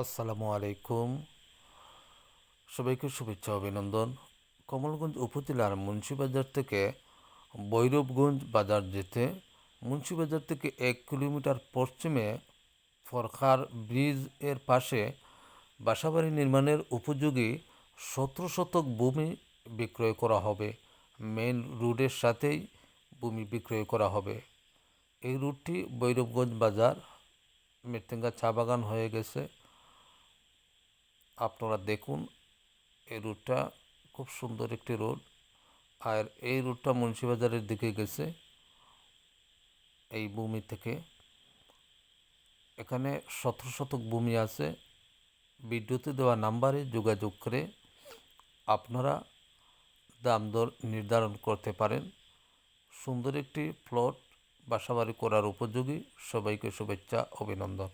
আসসালামু আলাইকুম। সবাইকে শুভেচ্ছা, অভিনন্দন। কমলগঞ্জ উপজেলার মুন্সিবাজার থেকে ভৈরবগঞ্জ বাজার যেতে মুন্সিবাজার থেকে এক কিলোমিটার পশ্চিমে ফরখার ব্রিজের পাশে বাসাবাড়ি নির্মাণের উপযোগী সতেরো শতক ভূমি বিক্রয় করা হবে। মেন রোডের সাথেই ভূমি বিক্রয় করা হবে। এই রুটটি ভৈরবগঞ্জ বাজার মৃত্যুঙ্গা চা বাগান হয়ে গেছে। আপনারা দেখুন, এই রুটটা খুব সুন্দর একটি রোড। আর এই রুটটা মুন্সিবাজারের দিকে গেছে, এই ভূমি থেকে। এখানে সতেরো শতক ভূমি আছে। বিদ্যুতে দেওয়া নাম্বারে যোগাযোগ করে আপনারা দাম দর নির্ধারণ করতে পারেন। সুন্দর একটি প্লট বাসাবাড়ি করার উপযোগী। সবাইকে শুভেচ্ছা, অভিনন্দন।